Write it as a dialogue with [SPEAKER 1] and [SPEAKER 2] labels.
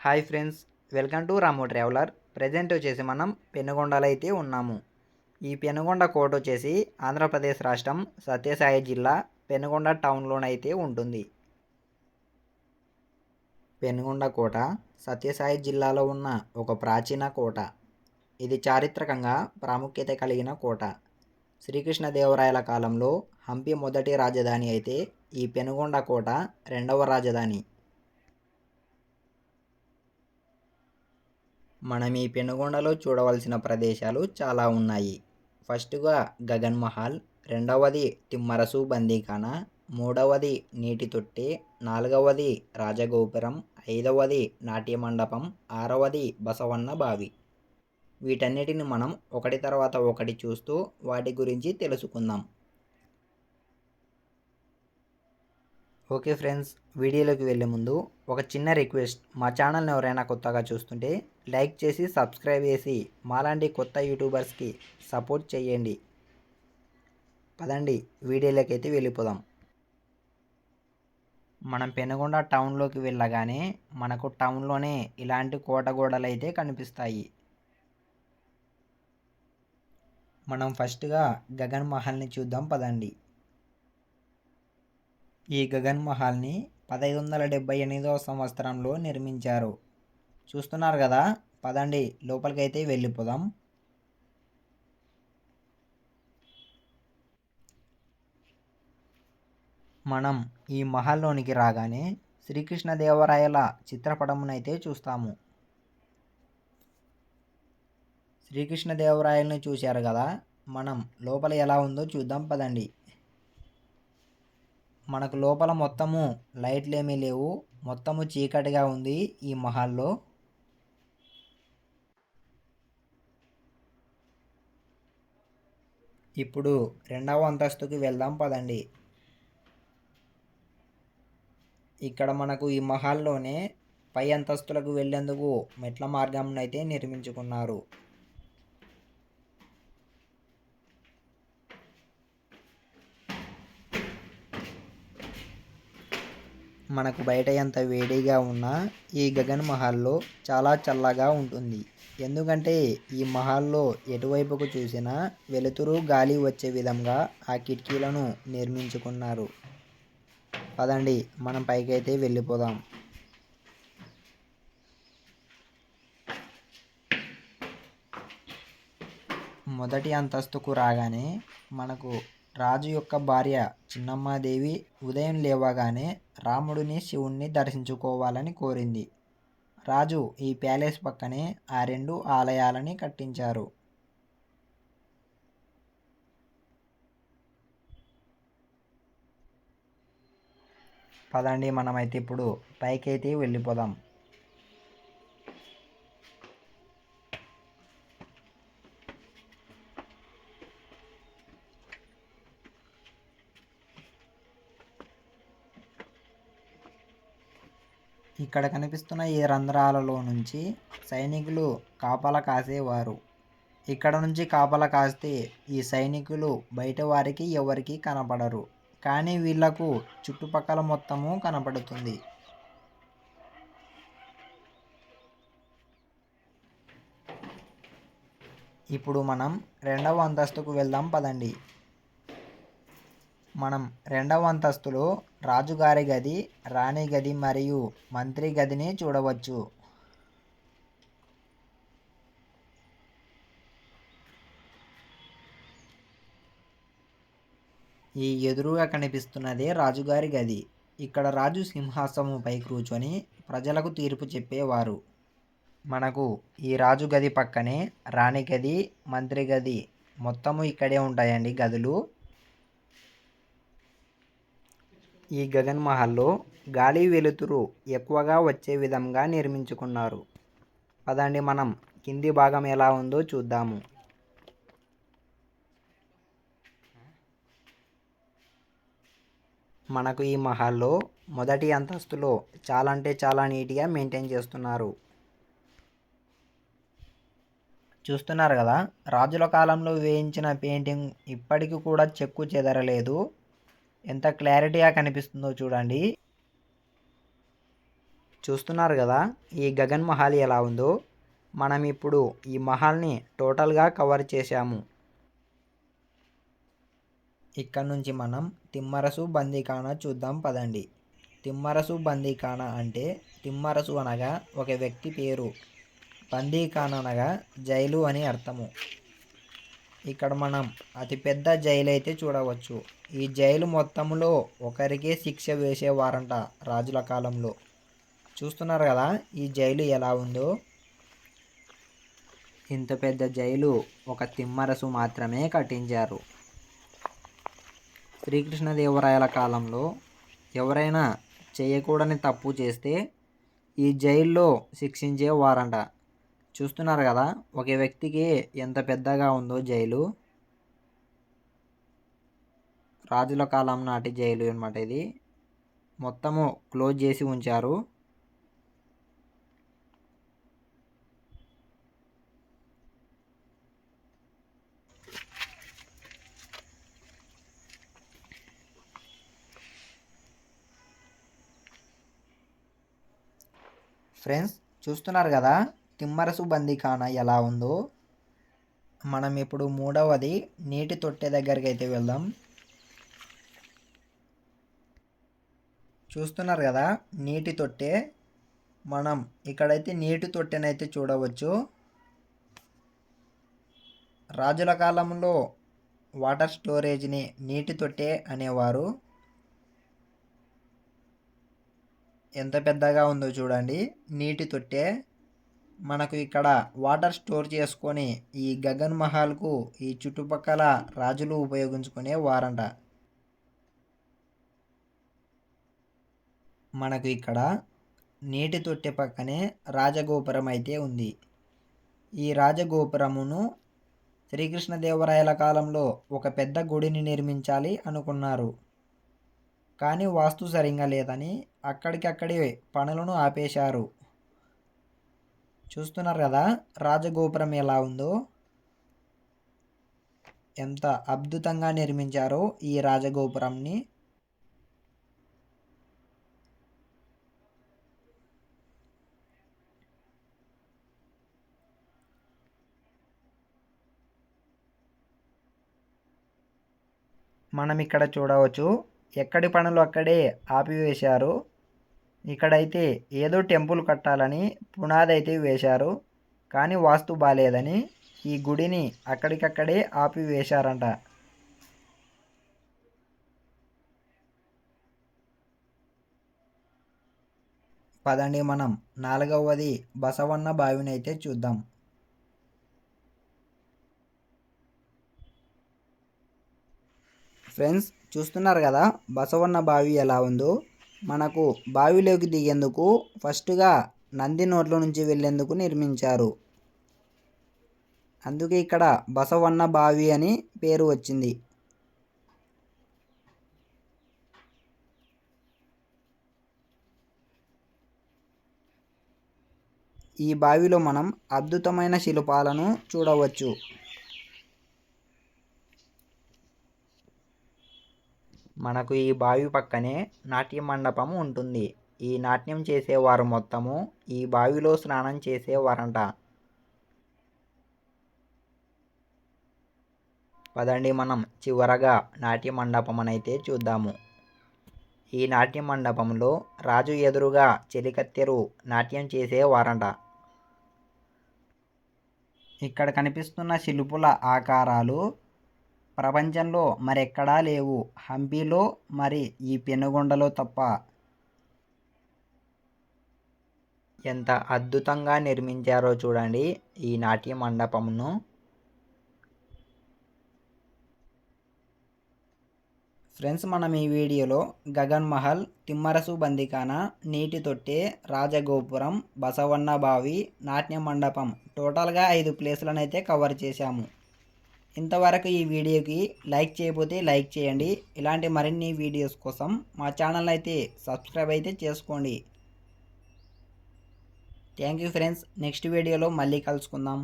[SPEAKER 1] Hi friends welcome to Ramu traveller. Present వచ్చేసి మనం పెనుగొండలో అయితే ఉన్నాము. ఈ పెనుగొండ కోట వచ్చేసి ఆంధ్రప్రదేశ్ రాష్ట్రం సత్యసాయి జిల్లా పెనుగొండ టౌన్లోనైతే ఉంటుంది. పెనుగొండ కోట సత్యసాయి జిల్లాలో ఉన్న ఒక ప్రాచీన కోట. ఇది చారిత్రకంగా ప్రాముఖ్యత కలిగిన కోట. శ్రీకృష్ణదేవరాయల కాలంలో హంపి మొదటి రాజధాని అయితే ఈ పెనుగొండ కోట రెండవ రాజధాని. మనం ఈ పెనుగొండలో చూడవలసిన ప్రదేశాలు చాలా ఉన్నాయి. ఫస్ట్గా గగన్ మహల్ రెండవది తిమ్మరసు బందీఖానా మూడవది నీటి తొట్టి నాలుగవది రాజగోపురం ఐదవది నాట్య మండపం ఆరవది బసవన్న బావి. వీటన్నిటిని మనం ఒకటి తర్వాత ఒకటి చూస్తూ వాటి గురించి తెలుసుకుందాం. ఓకే ఫ్రెండ్స్ వీడియోలోకి వెళ్ళే ముందు ఒక చిన్న రిక్వెస్ట్. మా ఛానల్ని ఎవరైనా కొత్తగా చూస్తుంటే లైక్ చేసి సబ్స్క్రైబ్ చేసి మాలాంటి కొత్త యూట్యూబర్స్కి సపోర్ట్ చేయండి. పదండి వీడియోలోకి అయితే వెళ్ళిపోదాం. మనం పెనుగొండ టౌన్లోకి వెళ్ళగానే మనకు టౌన్లోనే ఇలాంటి కోట గోడలు అయితే కనిపిస్తాయి. మనం ఫస్ట్గా గగన్ మహల్ని చూద్దాం పదండి. ఈ గగన్ మహల్ని పదహైదు వందల డెబ్బై ఎనిమిదవ సంవత్సరంలో నిర్మించారు. చూస్తున్నారు కదా? పదండి లోపలికైతే వెళ్ళిపోదాం. మనం ఈ మహల్లోనికి రాగానే శ్రీకృష్ణదేవరాయల చిత్రపటమునైతే చూస్తాము. శ్రీకృష్ణదేవరాయలను చూశారు కదా? మనం లోపల ఎలా ఉందో చూద్దాం పదండి. మనకు లోపల మొత్తము లైట్లు ఏమీ లేవు. మొత్తము చీకటిగా ఉంది ఈ మహల్లో. ఇప్పుడు రెండవ అంతస్తుకి వెళ్దాం పదండి. ఇక్కడ మనకు ఈ మహల్లోనే పై అంతస్తులకు వెళ్ళేందుకు మెట్ల మార్గం అయితే నిర్మించుకున్నారు. మనకు బయట ఎంత వేడిగా ఉన్నా ఈ గగన్ మహల్లో చాలా చల్లగా ఉంటుంది. ఎందుకంటే ఈ మహల్లో ఎటువైపుకు చూసినా వెలుతురు గాలి వచ్చే విధంగా ఆ కిటికీలను నిర్మించుకున్నారు. పదండి మనం పైకైతే వెళ్ళిపోదాం. మొదటి అంతస్తుకు రాగానే మనకు రాజు యొక్క భార్య చిన్నమ్మాదేవి ఉదయం లేవగానే రాముడిని శివుణ్ణి దర్శించుకోవాలని కోరింది. రాజు ఈ ప్యాలెస్ పక్కనే ఆ రెండు ఆలయాలని కట్టించారు. పదండి మనమైతే ఇప్పుడు పైకైతే వెళ్ళిపోదాం. ఇక్కడ కనిపిస్తున్న ఈ రంధ్రాలలో నుంచి సైనికులు కాపలా కాసేవారు. ఇక్కడ నుంచి కాపలా కాస్తే ఈ సైనికులు బయట వారికి ఎవరికి కనపడరు. కానీ వీళ్ళకు చుట్టుపక్కల మొత్తము కనపడుతుంది. ఇప్పుడు మనం రెండవ అంతస్తుకు వెళ్దాం పదండి. మనం రెండవ అంతస్తులో రాజుగారి గది రాణి గది మరియు మంత్రి గదిని చూడవచ్చు. ఈ ఎదురుగా కనిపిస్తున్నదే రాజుగారి గది. ఇక్కడ రాజు సింహాసనంపై కూర్చొని ప్రజలకు తీర్పు చెప్పేవారు. మనకు ఈ రాజు గది పక్కనే రాణి గది మంత్రి గది మొత్తము ఇక్కడే ఉంటాయండి గదులు. ఈ గగన్ మహల్లో గాలి వెలుతురు ఎక్కువగా వచ్చే విధంగా నిర్మించుకున్నారు. పదండి మనం కింది భాగం ఎలా ఉందో చూద్దాము. మనకు ఈ మహల్లో మొదటి అంతస్తులో చాలా అంటే చాలా నీట్గా మెయింటైన్ చేస్తున్నారు. చూస్తున్నారు కదా రాజుల కాలంలో వేయించిన పెయింటింగ్ ఇప్పటికీ కూడా చెక్కు చెదరలేదు. ఎంత క్లారిటీగా కనిపిస్తుందో చూడండి. చూస్తున్నారు కదా ఈ గగన్ మహల్ ఎలా ఉందో. మనం ఇప్పుడు ఈ మహల్ని టోటల్గా కవర్ చేశాము. ఇక్కడ నుంచి మనం తిమ్మరసు బందీఖానా చూద్దాం పదండి. తిమ్మరసు బందీఖానా అంటే తిమ్మరసు అనగా ఒక వ్యక్తి పేరు. బందీఖానా అనగా జైలు అని అర్థము. ఇక్కడ మనం అతిపెద్ద జైలు అయితే చూడవచ్చు. ఈ జైలు మొత్తంలో ఒకరికే శిక్ష వేసేవారంట రాజుల కాలంలో. చూస్తున్నారు కదా ఈ జైలు ఎలా ఉందో? ఇంత పెద్ద జైలు ఒక తిమ్మరసు మాత్రమే కట్టించారు. శ్రీకృష్ణదేవరాయల కాలంలో ఎవరైనా చేయకూడని తప్పు చేస్తే ఈ జైల్లో శిక్షించేవారంట. చూస్తున్నారు కదా ఒక వ్యక్తికి ఎంత పెద్దగా ఉందో జైలు. రాజుల కాలం నాటి జైలు అనమాట ఇది. మొత్తము క్లోజ్ చేసి ఉంచారు. ఫ్రెండ్స్ చూస్తున్నారు కదా? తిమ్మరసు బందీఖానా ఎలా ఉందో మనం ఇప్పుడు మూడవది నీటి తొట్టె దగ్గరికి అయితే వెళ్దాం. చూస్తున్నారు కదా నీటి తొట్టె. మనం ఇక్కడైతే నీటి తొట్టెనైతే చూడవచ్చు. రాజుల కాలంలో వాటర్ స్టోరేజ్ని నీటి తొట్టె అనేవారు. ఎంత పెద్దగా ఉందో చూడండి. నీటి తొట్టె. మనకు ఇక్కడ వాటర్ స్టోర్ చేసుకొని ఈ గగన్ మహల్కు ఈ చుట్టుపక్కల రాజులు ఉపయోగించుకునే వారంట. మనకు ఇక్కడ నీటి తొట్టె పక్కనే రాజగోపురం అయితే ఉంది. ఈ రాజగోపురమును శ్రీకృష్ణదేవరాయల కాలంలో ఒక పెద్ద గుడిని నిర్మించాలి అనుకున్నారు. కానీ వాస్తు సరిగా లేదని అక్కడికక్కడే పనులను ఆపేశారు. చూస్తున్నారు కదా? రాజగోపురం ఎలా ఉందో? ఎంత అద్భుతంగా నిర్మించారో ఈ రాజగోపురంని. మనం ఇక్కడ చూడవచ్చు. ఎక్కడి పనులు అక్కడే ఆపివేశారు. ఇక్కడైతే ఏదో టెంపుల్ కట్టాలని పునాది అయితే వేశారు కానీ వాస్తు బాగాలేదని ఈ గుడిని అక్కడికక్కడే ఆపివేశారంట పదండి మనం నాలుగవది బసవన్న బావిని అయితే చూద్దాం. ఫ్రెండ్స్ చూస్తున్నారు కదా బసవన్న బావి ఎలా ఉందో? మనకు బావిలోకి దిగేందుకు ఫస్ట్గా నంది నోట్ల నుంచి వెళ్ళేందుకు నిర్మించారు. అందుకే ఇక్కడ బసవన్న బావి అని పేరు వచ్చింది. ఈ బావిలో మనం అద్భుతమైన శిల్పాలను చూడవచ్చు. మనకు ఈ బావి పక్కనే నాట్య మండపం ఉంటుంది. ఈ నాట్యం చేసేవారు మొత్తము ఈ బావిలో స్నానం చేసేవారంట. పదండి మనం చివరగా నాట్య మండపం అయితే చూద్దాము. ఈ నాట్య మండపంలో రాజు ఎదురుగా చెలికత్తెరు నాట్యం చేసేవారంట. ఇక్కడ కనిపిస్తున్న శిల్పుల ఆకారాలు ప్రపంచంలో మరెక్కడా లేవు. హంపీలో మరి ఈ పెనుగొండలో తప్ప ఎంత అద్భుతంగా నిర్మించారో చూడండి ఈ నాట్య మండపమును. ఫ్రెండ్స్ మనం ఈ వీడియోలో గగన్ మహల్ తిమ్మరసు బందికాన నీటి తొట్టె రాజగోపురం బసవన్న బావి నాట్య మండపం టోటల్గా ఐదు ప్లేసులను అయితే కవర్ చేశాము. ఇంతవరకు ఈ వీడియోకి లైక్ చేయకపోతే లైక్ చేయండి. ఇలాంటి మరిన్ని వీడియోస్ కోసం మా ఛానల్ అయితే సబ్స్క్రైబ్ అయితే చేసుకోండి. Thank you friends. నెక్స్ట్ వీడియోలో మళ్ళీ కలుసుకుందాం.